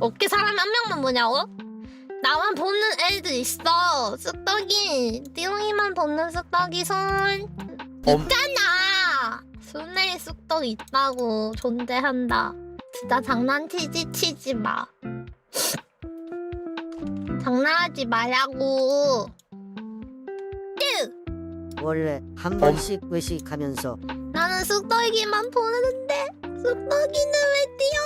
어깨 사람 한 명만 보냐고? 나만 보는 애들 있어. 쑥떡이. 띠용이만 보는 쑥떡이 손. 엄. 있잖아. 손에 쑥떡 있다고 존재한다. 진짜 장난치지 치지 마. 장난하지 말라고. 띠 원래 한 번씩 외식하면서 나는 쑥떡이만 보는데 쑥떡이는 왜 띠용